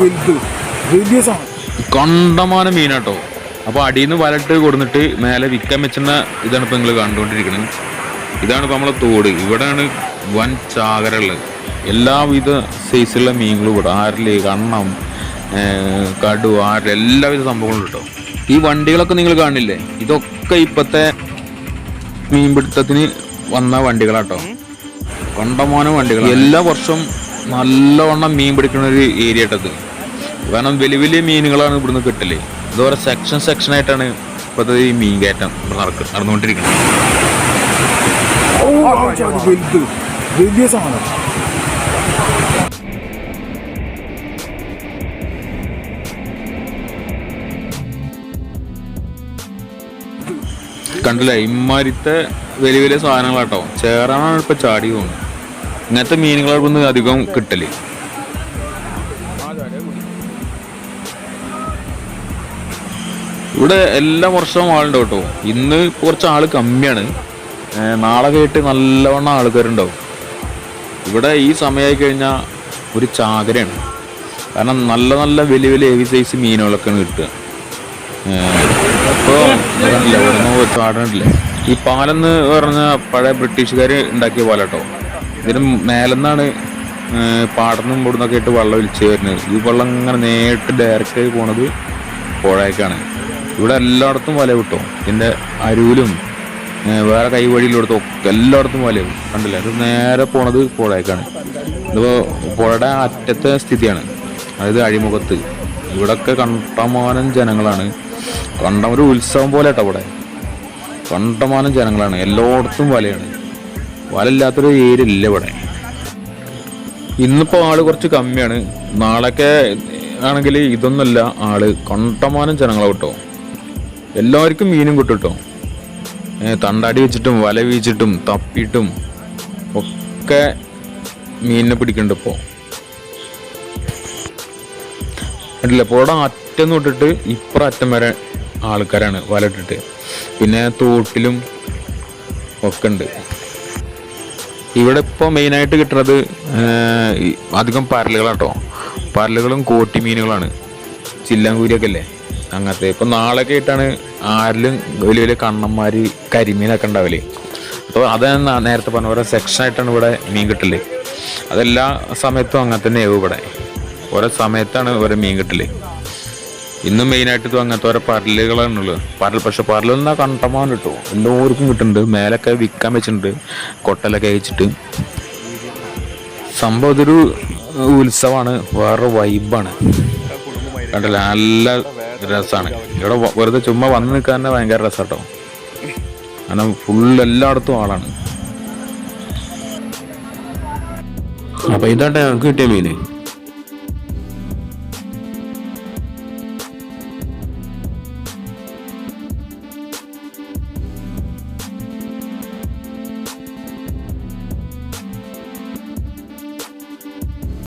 വലുത് കണ്ടമാനം മീനാട്ടോ. അപ്പോൾ അടിയിൽ നിന്ന് വലട്ട് കൊടുത്തിട്ട് മേലെ വിൽക്കാൻ വെച്ചുന്ന ഇതാണ് ഇപ്പോൾ നിങ്ങൾ കണ്ടുകൊണ്ടിരിക്കുന്നത് ഇതാണ് ഇപ്പോൾ നമ്മളെ തോട്. ഇവിടെയാണ് വൻ ചാകര ഉള്ളത് എല്ലാവിധ സൈസുള്ള മീനുകളും ഇവിടെ. ആരൽ കണ്ണം കടു ആരിൽ എല്ലാവിധ സംഭവങ്ങളും കേട്ടോ. ഈ വണ്ടികളൊക്കെ നിങ്ങൾ കാണില്ലേ? ഇതൊക്കെ ഇപ്പോഴത്തെ മീൻപിടുത്തത്തിന് വന്ന വണ്ടികളാട്ടോ. കണ്ടമാനം വണ്ടികൾ എല്ലാ വർഷവും നല്ലവണ്ണം മീൻ പിടിക്കുന്ന ഒരു ഏരിയ ഇട്ടത് കാരണം വലിയ വലിയ മീനുകളാണ് ഇവിടുന്ന് കിട്ടൽ. ഓരോ സെക്ഷൻ ആയിട്ടാണ് ഇപ്പോഴത്തെ ഈ മീൻ കയറ്റം നടക്ക നടന്നുകൊണ്ടിരിക്കുന്നത്. വലിയ കണ്ടില്ലേ? ഇമ്മാരിത്തെ വലിയ വലിയ സാധനങ്ങളാട്ടോ. ചേറാണ് ഇപ്പൊ ചാടി പോകുന്നത്. ഇങ്ങനത്തെ മീനുകളൊന്നും അധികം കിട്ടൽ. ഇവിടെ എല്ലാ വർഷവും ആളുണ്ടാവും കേട്ടോ. ഇന്ന് കുറച്ച് ആൾ കമ്മിയാണ്. നാളെ കേട്ട് നല്ലവണ്ണം ആൾക്കാരുണ്ടാവും. ഇവിടെ ഈ സമയമായി കഴിഞ്ഞാൽ ഒരു ചാകരയാണ്. കാരണം നല്ല നല്ല വലിയ വലിയ ഹെവി സൈസ് മീനുകളൊക്കെയാണ് കിട്ടുക. അപ്പോൾ കണ്ടില്ല ഇവിടുന്ന് ചാടണില്ല ഈ പാലെന്ന് പറഞ്ഞ പഴയ ബ്രിട്ടീഷുകാർ ഉണ്ടാക്കിയ പാലാട്ടോ. ഇതിന് മേലെന്നാണ് പാടുന്നും ഇവിടുന്നൊക്കെ ആയിട്ട് വെള്ളം ഒലിച്ച് വരുന്നത്. ഈ വെള്ളം ഇങ്ങനെ നേരിട്ട് ഡയറക്റ്റ് ആയി പോണത് പുഴയൊക്കെയാണ് ഇവിടെ എല്ലായിടത്തും വല കിട്ടും. ഇതിന്റെ അരുവിലും വേറെ കൈ വഴിയിലെടുത്തും ഒക്കെ എല്ലായിടത്തും വല കിട്ടും. കണ്ടില്ല? അത് നേരെ പോണത് പുഴയൊക്കെയാണ് ഇതിപ്പോൾ പുഴയുടെ അറ്റത്തെ സ്ഥിതിയാണ്. അതായത് അഴിമുഖത്ത്. ഇവിടൊക്കെ കണ്ടമാനം ജനങ്ങളാണ്. കണ്ട ഒരു ഉത്സവം പോലെ കേട്ടോ ഇവിടെ. കണ്ടമാനം ജനങ്ങളാണ്. എല്ലായിടത്തും വലയാണ്. വലയില്ലാത്തൊരു ഏരിയ ഇല്ല ഇവിടെ. ഇന്നിപ്പോൾ ആൾ കുറച്ച് കമ്മിയാണ്. നാളൊക്കെ ആണെങ്കിൽ ഇതൊന്നുമല്ല ആൾ കണ്ടമാനം ജനങ്ങളെ കിട്ടും എല്ലാവർക്കും മീനും കിട്ടും തണ്ടാടി വെച്ചിട്ടും വല വീച്ചിട്ടും തപ്പിയിട്ടും ഒക്കെ മീനിനെ പിടിക്കുന്നുണ്ട് ഇപ്പോൾ അല്ല പുഴ അറ്റം തൊട്ടിട്ട് ഇപ്പുറം അറ്റം വരെ ആൾക്കാരാണ് വല ഇട്ടിട്ട്. പിന്നെ തോട്ടിലും ഒക്കെ ഉണ്ട്. ഇവിടെ ഇപ്പോൾ മെയിനായിട്ട് കിട്ടുന്നത് അധികം പരലുകളാട്ടോ. പരലുകളും കോട്ടി മീനുകളാണ്. ചില്ലാങ്കൂരിയൊക്കെ അല്ലേ അങ്ങനത്തെ. ഇപ്പം നാളെയൊക്കെ ആയിട്ടാണ് ആരിലും വലിയ വലിയ കണ്ണന്മാർ കരിമീനൊക്കെ ഉണ്ടാവില്ലേ അപ്പോൾ അത് നേരത്തെ പറഞ്ഞ ഓരോ സെക്ഷൻ ആയിട്ടാണ് ഇവിടെ മീൻ കിട്ടൽ. അതെല്ലാ സമയത്തും അങ്ങനെ തന്നെയാവും ഇവിടെ. ഓരോ സമയത്താണ് ഓരോ മീൻ കിട്ടൽ. ഇന്നും മെയിനായിട്ട് അങ്ങനത്തെ ഓരോ പരലുകളാണുള്ളത് പരൽ പക്ഷെ പരലെന്നാ കണ്ടമാൻ കിട്ടും. എല്ലാവർക്കും കിട്ടുന്നുണ്ട്. മേലൊക്കെ വിൽക്കാൻ വെച്ചിട്ടുണ്ട്. കൊട്ടലൊക്കെ അയച്ചിട്ട് സംഭവം ഇതൊരു ഉത്സവമാണ് വേറെ വൈബാണ്. കണ്ടല്ലോ? നല്ല രസമാണ് ഇവിടെ വെറുതെ ചുമ്മാ വന്ന് നിൽക്കാൻ തന്നെ ഭയങ്കര രസാട്ടോ. കാരണം ഫുൾ എല്ലായിടത്തും ആളാണ്. അപ്പൊ ഇതാട്ടെ ഞങ്ങൾക്ക് കിട്ടിയ മീന്.